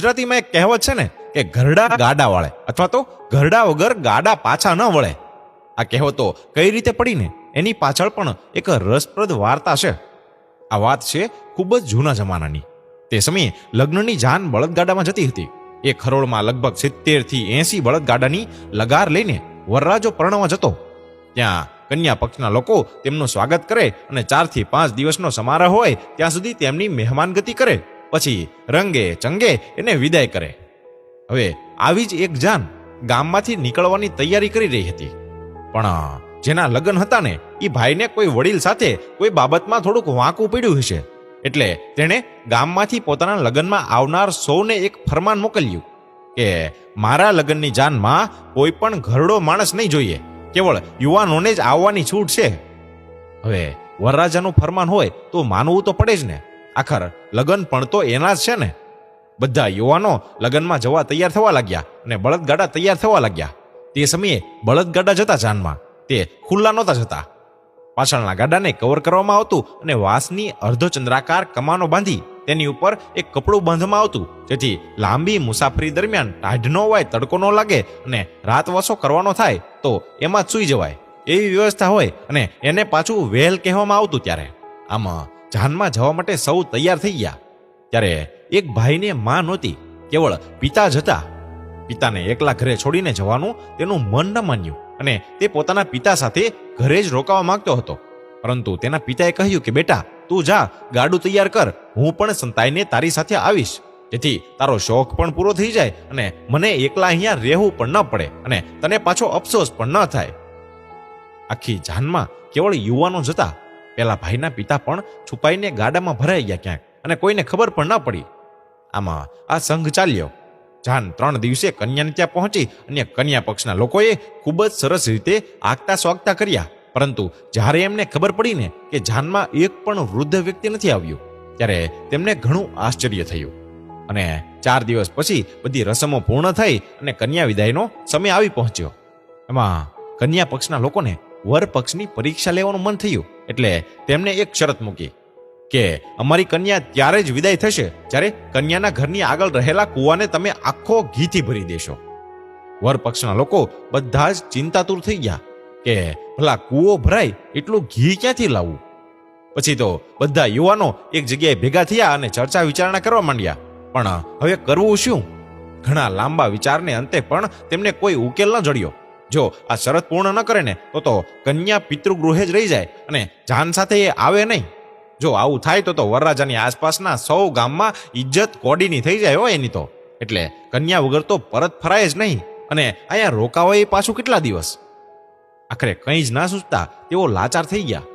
ગુજરાતીમાં એક કહેવત છે ને કે ઘરડા ગાડા વાળે, અથવા તો ઘરડા વગર ગાડા પાછા ન વળે. આ કહેવતો કઈ રીતે પડીને? એની પાછળ પણ એક રસપ્રદ વાર્તા છે. આ વાત છે ખૂબ જ જૂના જમાનાની. તે સમયે લગ્નની જાન બળદગાડામાં જતી હતી. એ ખરોળમાં લગભગ સિત્તેરથી એસી બળદગાડાની લગાર લઈને વરરાજો પરણવા જતો. ત્યાં કન્યા પક્ષના લોકો તેમનું સ્વાગત કરે અને ચારથી પાંચ દિવસનો સમારોહ હોય, ત્યાં સુધી તેમની મહેમાનગતિ કરે. પછી રંગે, ચંગે એને વિદાય કરે. હવે આવી જ એક જાન ગામમાંથી નીકળવાની તૈયારી કરી રહી હતી. પણ જેના લગ્ન હતા ને એ ભાઈને કોઈ વડીલ સાથે કોઈ બાબતમાં થોડુંક વાંકું પડ્યું હશે. એટલે તેણે ગામમાંથી પોતાના લગ્નમાં આવનાર સૌને એક ફરમાન મોકલ્યું કે, મારા લગ્નની જાનમાં કોઈ પણ ઘરડો માણસ નહીં જોઈએ. કેવળ યુવાનોને જ આવવાની છૂટ છે. હવે વરરાજાનું ફરમાન હોય તો માનવું તો પડે જ ને. આખર. લગ્ન પણ તો એના જ છે ને. બધા યુવાનો લગ્નમાં જવા તૈયાર થવા લાગ્યા અને બળદગાડા તૈયાર થવા લાગ્યા. તે સમયે બળદગાડા જતા જાનમાં. તે ખુલ્લા નહોતા જતા. પાછળના ગાડાને કવર કરવામાં આવતું અને વાંસની અર્ધચંદ્રાકાર કમાનો બાંધી તેની ઉપર એક કપડું બાંધવામાં આવતું. જેથી લાંબી મુસાફરી દરમિયાન ટાઢ ન હોય, તડકો ન લાગે અને રાતવાસો કરવાનો થાય તો એમાં જ સૂઈ જવાય. એવી વ્યવસ્થા હોય અને એને પાછું વહેલ કહેવામાં આવતું ત્યારે. આમાં જાનમાં જવા માટે સૌ તૈયાર થઈ ગયા. ત્યારે એક ભાઈને માં નહોતી, કેવળ પિતા જ હતા. પિતાને એકલા ઘરે છોડીને જવાનું તેનું મન ન માન્યું અને તે પોતાના પિતા સાથે ઘરે જ રોકાવા માંગતો હતો. પરંતુ તેના પિતાએ કહ્યું કે, બેટા, તું જા, ગાડું તૈયાર કર, હું પણ સંતાઈને તારી સાથે આવીશ. જેથી તારો શોખ પણ પૂરો થઈ જાય અને મને એકલા અહીંયા રહેવું પણ ન પડે અને તને પાછો અફસોસ પણ ન થાય. આખી જાનમાં કેવળ યુવાનો જ હતા. પેલા ભાઈના પિતા પણ છુપાઈને ગાડામાં ભરાઈ ગયા ક્યાંક અને કોઈને ખબર પણ ન પડી. આમાં આ સંઘ ચાલ્યો. જાન ત્રણ દિવસે કન્યાને ત્યાં પહોંચી અને કન્યા પક્ષના લોકોએ ખૂબ જ સરસ રીતે આગતા સ્વાગતા કર્યા. પરંતુ જ્યારે એમને ખબર પડીને કે જાનમાં એક પણ વૃદ્ધ વ્યક્તિ નથી આવ્યું, ત્યારે તેમને ઘણું આશ્ચર્ય થયું. અને ચાર દિવસ પછી બધી રસમો પૂર્ણ થઈ અને કન્યા વિદાયનો સમય આવી પહોંચ્યો. એમાં કન્યા પક્ષના લોકોને વર પક્ષની પરીક્ષા લેવાનું મન થયું, એટલે તેમણે એક શરત મૂકી કે અમારી કન્યા ત્યારે જ વિદાય થશે જ્યારે કન્યાના ઘરની આગળ રહેલા કૂવાને તમે આખો ઘીથી ભરી દેશો. વર પક્ષના લોકો બધા જ ચિંતાતુર થઈ ગયા કે ભલા કૂવો ભરાય એટલું ઘી ક્યાંથી લાવવું? પછી તો બધા યુવાનો એક જગ્યાએ ભેગા થયા અને ચર્ચા વિચારણા કરવા માંડ્યા. પણ હવે કરવું શું? ઘણા લાંબા વિચારને અંતે પણ તેમને કોઈ ઉકેલ ન જડ્યો. જો આ શરત પૂર્ણ ન કરે ને, તો તો કન્યા પિતૃગૃહે જ રહી જાય અને જાન સાથે એ આવે નહીં. જો આવું થાય તો તો વરરાજાની આસપાસના સૌ ગામમાં ઇજ્જત કોડીની થઈ જાય હો એની તો. એટલે કન્યા વગર તો પરત ફરાય જ નહીં અને અહીંયા રોકાવાય પાછું કેટલા દિવસ? આખરે કંઈ જ ના સૂચતા તેઓ લાચાર થઈ ગયા.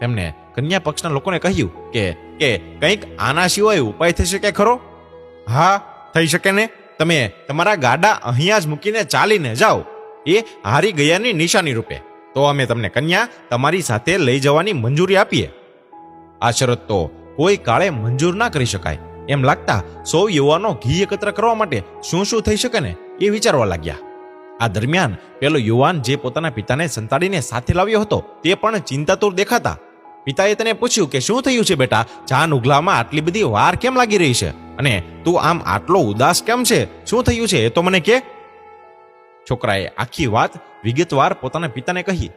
તેમને કન્યા પક્ષના લોકોને કહ્યું કે કે કંઈક આના સિવાય ઉપાય થઈ શકે ખરો? હા, થઈ શકે ને? તમે તમારા ગાડા અહીંયા જ મૂકીને ચાલીને જાઓ. એ હારી ગયાની નિશાની રૂપે. તો અમે તમને કન્યા તમારી સાથે લઈ જવાની મંજૂરી આપીએ. આ શરત તો કોઈ કાળે મંજૂર ના કરી શકાય. એમ લાગતા સૌ યુવાનો ઘી એકત્ર કરવા માટે શું શું થઈ શકે ને એ વિચારવા લાગ્યા. આ દરમિયાન પેલો યુવાન જે પોતાના પિતાને સંતાડીને સાથે લાવ્યો હતો તે પણ ચિંતાતુર દેખાતા. પિતાએ તેને પૂછ્યું કે શું થયું છે બેટા? જાન ઉગલામાં આટલી બધી વાર કેમ લાગી રહી છે? અને તું આમ આટલો ઉદાસ કેમ છે? શું થયું છે? એ તો મને કે છોકરાએ આખી વાત વિગતવાર પોતાના પિતાને કહી.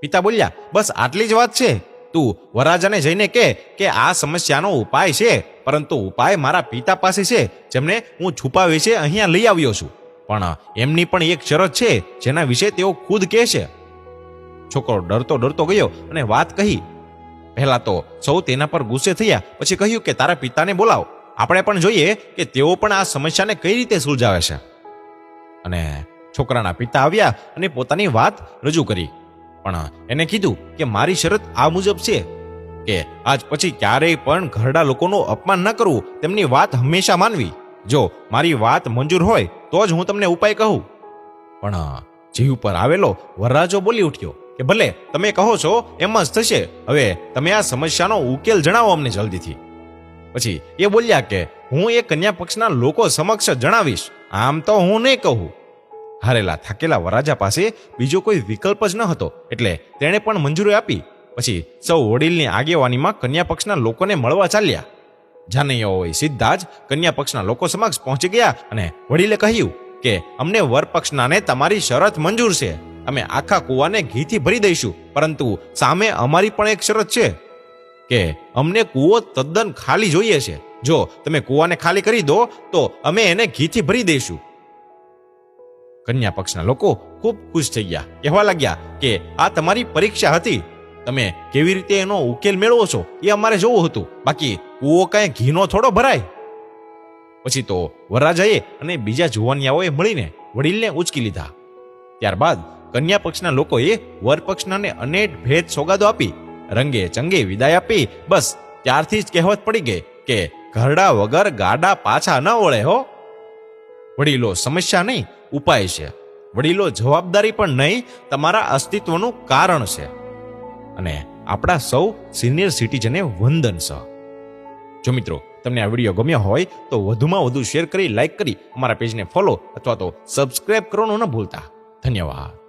પિતા બોલ્યા, બસ આટલી જ વાત છે. તું વરાજાને જઈને કે કે આ સમસ્યાનો ઉપાય છે, પરંતુ ઉપાય મારા પિતા પાસે છે, જેમને હું છુપાવી છે, અહીંયા લઈ આવ્યો છું. પણ એમની પણ એક શરત છે, જેના વિશે તેઓ ખુદ કહે છે. છોકરો ડરતો ડરતો ગયો અને વાત કહી. પહેલા તો સૌ તેના પર ગુસ્સે થયા, પછી કહ્યું કે, તારા પિતાને બોલાવો. આપણે પણ જોઈએ કે તેઓ પણ આ સમસ્યાને કઈ રીતે સુલઝાવે છે. અને છોકરાના પિતા આવ્યા અને પોતાની વાત રજૂ કરી. પણ એને કીધું કે મારી શરત આ મુજબ છે કે આજ પછી ક્યારેય પણ ઘરડા લોકોનું અપમાન ન કરવું તેમની વાત હંમેશા માનવી. જો મારી વાત મંજૂર હોય, તો જ હું તમને ઉપાય કહું. પણ જીવ પર આવેલો વરરાજો બોલી ઉઠ્યો કે ભલે તમે કહો છો એમ જ થશે, હવે તમે આ સમસ્યાનો ઉકેલ જણાવો અમને જલ્દીથી. પછી એ બોલ્યા કે હું એ કન્યા પક્ષના લોકો સમક્ષ જણાવીશ. આમ તો હું નહીં કહું. હારેલા થાકેલા વરાજા પાસે બીજો કોઈ વિકલ્પ જ ન હતો. એટલે તેણે પણ મંજૂરી આપી. પછી સૌ વડીલની આગેવાનીમાં કન્યા પક્ષના લોકોને મળવા ચાલ્યા. જાનૈયાઓએ સીધા જ કન્યા પક્ષના લોકો સમક્ષ પહોંચી ગયા અને વડીલે કહ્યું કે, અમને વર પક્ષનાને તમારી શરત મંજૂર છે. અમે આખા કૂવાને ઘીથી ભરી દઈશું, પરંતુ સામે અમારી પણ એક શરત છે કે અમને કૂવો તદ્દન ખાલી જોઈએ છે. જો તમે કૂવાને ખાલી કરી દો, તો અમે એને ઘીથી ભરી દઈશું. કન્યા પક્ષના લોકો ખૂબ ખુશ થઈ ગયા. કહેવા લાગ્યા કે આ તમારી પરીક્ષા હતી. તમે કેવી રીતે એનો ઉકેલ મેળવો છો એ અમારે જોવું હતું. બાકી કૂવો કાંઈ ઘીનો થોડો ભરાય. પછી તો વરરાજાએ અને બીજા જુવાનિયાઓએ મળીને વડીલને ઉચકી લીધા. ત્યારબાદ કન્યા પક્ષના લોકોએ વર પક્ષનાને અનેક ભેદ સોગાદો આપી, રંગે ચંગે વિદાય આપી. બસ ત્યારથી જ કહેવત પડી ગઈ કે ઘરડા વગર ગાડા પાછા ન વળે હો. વડીલો સમસ્યા નહીં ઉપાય છે. વડીલો જવાબદારી પણ નહીં, તમારા અસ્તિત્વનું કારણ છે. અને આપણા સૌ સિનિયર સિટીઝને વંદન છે જો મિત્રો, તમને આ વીડિયો ગમ્યો હોય, તો વધુમાં વધુ શેર કરી, લાઈક કરી, અમારા પેજને ફોલો અથવા તો સબસ્ક્રાઇબ કરવાનું ન ભૂલતા. ધન્યવાદ.